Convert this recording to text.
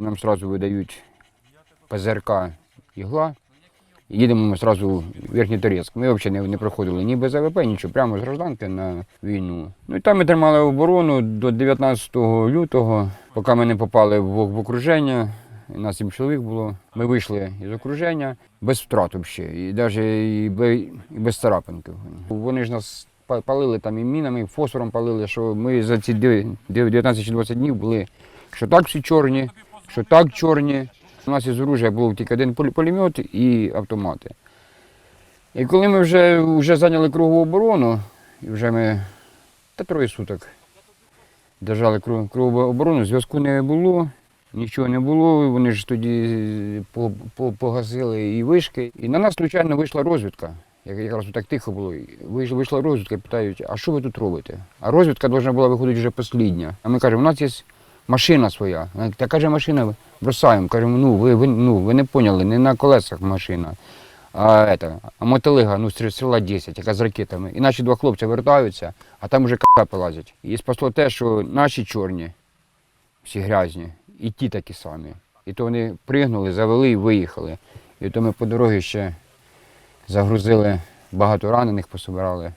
Нам одразу видають ПЗРК ігла. Їдемо ми одразу в Верхній Торецьк. Ми взагалі не, не проходили ні без АВП, нічого, прямо з гражданки на війну. Ну і там ми тримали оборону до 19 лютого, поки ми не попали в, в окруження. І Нас сім чоловік було. Ми вийшли із окруження без втрат взагалі, і навіть і без, царапинків. Вони ж нас па- палили там і мінами, і фосфором палили, що ми за ці дев- дев- 19 чи 20 днів були, що так всі чорні, що так чорні. У нас із оружия був тільки один пулемет і автомати. І коли ми вже, вже зайняли кругову оборону, і вже ми та троє суток держали кру- кругову оборону, зв'язку не було, нічого не було. Вони ж тоді по- по- погасили і вишки. І на нас, звичайно, вийшла розвідка. Якраз так тихо було. Вийшла розвідка і питають, а що ви тут робите? А розвідка повинна була виходити вже послідня. А ми кажемо, у нас є машина своя. Вона Така же машина бросаємо. Кажемо, ну ви, ви, ну, ви не поняли, не на колесах машина. А, это, а мотолига, ну, стріла 10, яка з ракетами. І наші два хлопці вертаються, а там вже к***а лазять. І спасло те, що наші чорні, всі грязні, і ті такі самі. І то вони пригнули, завели і виїхали. І то ми по дорозі ще загрузили, багато ранених пособирали.